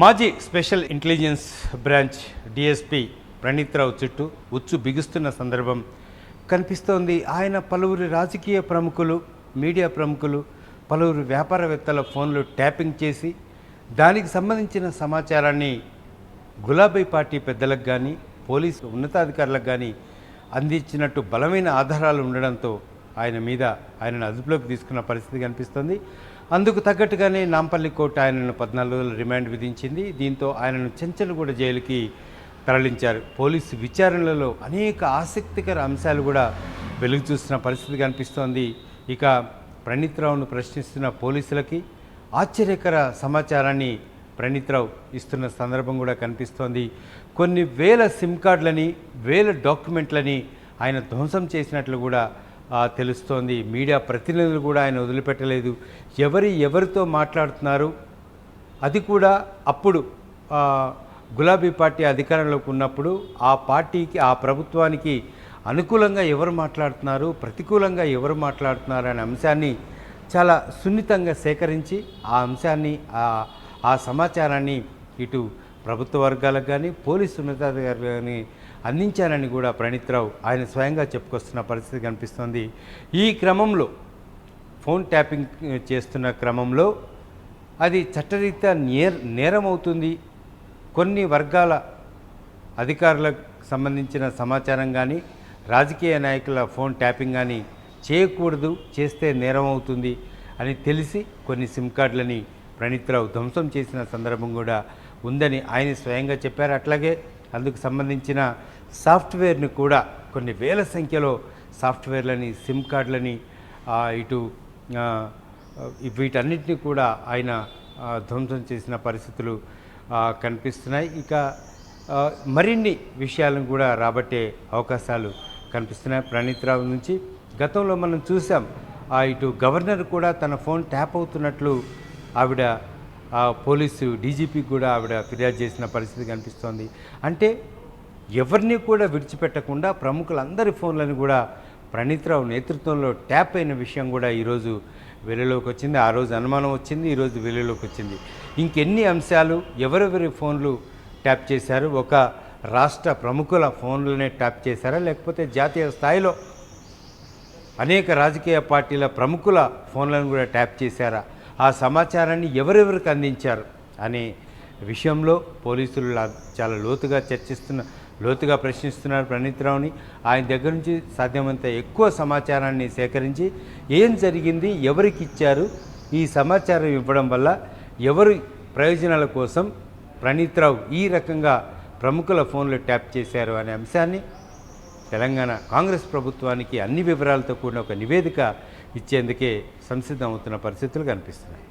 మాజీ special intelligence branch DSP Praneet Rao చుట్టూ ఉచ్చు బిగుస్తున్న సందర్భం కనిపిస్తోంది. ఆయన పలువురు రాజకీయ ప్రముఖులు మీడియా ప్రముఖులు పలువురు వ్యాపారవేత్తల ఫోన్లు ట్యాపింగ్ చేసి దానికి సంబంధించిన సమాచారాన్ని గులాబీ పార్టీ పెద్దలకు కానీ పోలీసు ఉన్నతాధికారులకు కానీ అందించినట్టు బలమైన ఆధారాలు ఉండడంతో ఆయన మీద ఆయనను అదుపులోకి తీసుకున్న పరిస్థితి కనిపిస్తుంది. అందుకు తగ్గట్టుగానే నాంపల్లి కోర్టు ఆయనను పద్నాలుగు రోజుల రిమాండ్ విధించింది. దీంతో ఆయనను చెంచలగూడ జైలుకి తరలించారు. పోలీసు విచారణలలో అనేక ఆసక్తికర అంశాలు కూడా వెలుగు చూస్తున్న పరిస్థితి కనిపిస్తోంది. ఇక ప్రణీత్రావును ప్రశ్నిస్తున్న పోలీసులకి ఆశ్చర్యకర సమాచారాన్ని ప్రణీత్రావు ఇస్తున్న సందర్భం కూడా కనిపిస్తోంది. కొన్ని వేల సిమ్ కార్డులని వేల డాక్యుమెంట్లని ఆయన ధ్వంసం చేసినట్లు కూడా తెలుస్తోంది. మీడియా ప్రతినిధులు కూడా ఆయన వదిలిపెట్టలేదు. ఎవరి ఎవరితో మాట్లాడుతున్నారు? అది కూడా అప్పుడు గులాబీ పార్టీ అధికారంలోకి ఉన్నప్పుడు ఆ పార్టీకి ఆ ప్రభుత్వానికి అనుకూలంగా ఎవరు మాట్లాడుతున్నారు? ప్రతికూలంగా ఎవరు మాట్లాడుతున్నారు? అనే అంశాన్ని చాలా సున్నితంగా సేకరించి ఆ అంశాన్ని ఆ సమాచారాన్ని ఇటు ప్రభుత్వ వర్గాలకు కానీ పోలీసు ఉన్నతాధికారులు కానీ అందించానని కూడా ప్రణీత్రావు ఆయన స్వయంగా చెప్పుకొస్తున్న పరిస్థితి కనిపిస్తోంది. ఈ క్రమంలో ఫోన్ ట్యాపింగ్ చేస్తున్న క్రమంలో అది చట్టరీత్యా నేర్ నేరం అవుతుంది కొన్ని వర్గాల అధికారులకు సంబంధించిన సమాచారం కానీ రాజకీయ నాయకుల ఫోన్ ట్యాపింగ్ కానీ చేయకూడదు చేస్తే నేరం అవుతుంది అని తెలిసి కొన్ని సిమ్ కార్డులని ప్రణీత్రావు ధ్వంసం చేసిన సందర్భం కూడా ఉందని ఆయన స్వయంగా చెప్పారు. అట్లాగే అందుకు సంబంధించిన సాఫ్ట్వేర్ని కూడా కొన్ని వేల సంఖ్యలో సాఫ్ట్వేర్లని సిమ్ కార్డులని ఇటు వీటన్నిటిని కూడా ఆయన ధ్వంసం చేసిన పరిస్థితులు కనిపిస్తున్నాయి. ఇక మరిన్ని విషయాలను కూడా రాబట్టే అవకాశాలు కనిపిస్తున్నాయి. ప్రణీత్రావు నుంచి గతంలో మనం చూసాం ఆ, ఇటు గవర్నర్ కూడా తన ఫోన్ ట్యాప్ అవుతున్నట్లు ఆవిడ పోలీసు డీజీపీ కూడా ఆవిడ ఫిర్యాదు చేసిన పరిస్థితి కనిపిస్తోంది. అంటే ఎవరిని కూడా విడిచిపెట్టకుండా ప్రముఖులందరి ఫోన్లను కూడా ప్రణీత్రావు నేతృత్వంలో ట్యాప్ అయిన విషయం కూడా ఈరోజు వెలుగులోకి వచ్చింది. ఆ రోజు అనుమానం వచ్చింది ఈరోజు వెలుగులోకి వచ్చింది. ఇంకెన్ని అంశాలు ఎవరెవరి ఫోన్లు ట్యాప్ చేశారు ఒక రాష్ట్ర ప్రముఖుల ఫోన్లనే ట్యాప్ చేశారా లేకపోతే జాతీయ స్థాయిలో అనేక రాజకీయ పార్టీల ప్రముఖుల ఫోన్లను కూడా ట్యాప్ చేశారా? ఆ సమాచారాన్ని ఎవరెవరికి అందించారు అనే విషయంలో పోలీసులు చాలా లోతుగా చర్చిస్తున్న లోతుగా ప్రశ్నిస్తున్నారు ప్రణీత్రావుని ఆయన దగ్గర నుంచి సాధ్యమంత ఎక్కువ సమాచారాన్ని సేకరించి ఏం జరిగింది ఎవరికి ఇచ్చారు ఈ సమాచారం ఇవ్వడం వల్ల ఎవరి ప్రయోజనాల కోసం ప్రణీత్రావు ఈ రకంగా ప్రముఖుల ఫోన్లు ట్యాప్ చేశారు అనే అంశాన్ని తెలంగాణ కాంగ్రెస్ ప్రభుత్వానికి అన్ని వివరాలతో కూడిన ఒక నివేదిక ఇచ్చేందుకే సంసిద్ధమవుతున్న పరిస్థితులు కనిపిస్తున్నాయి.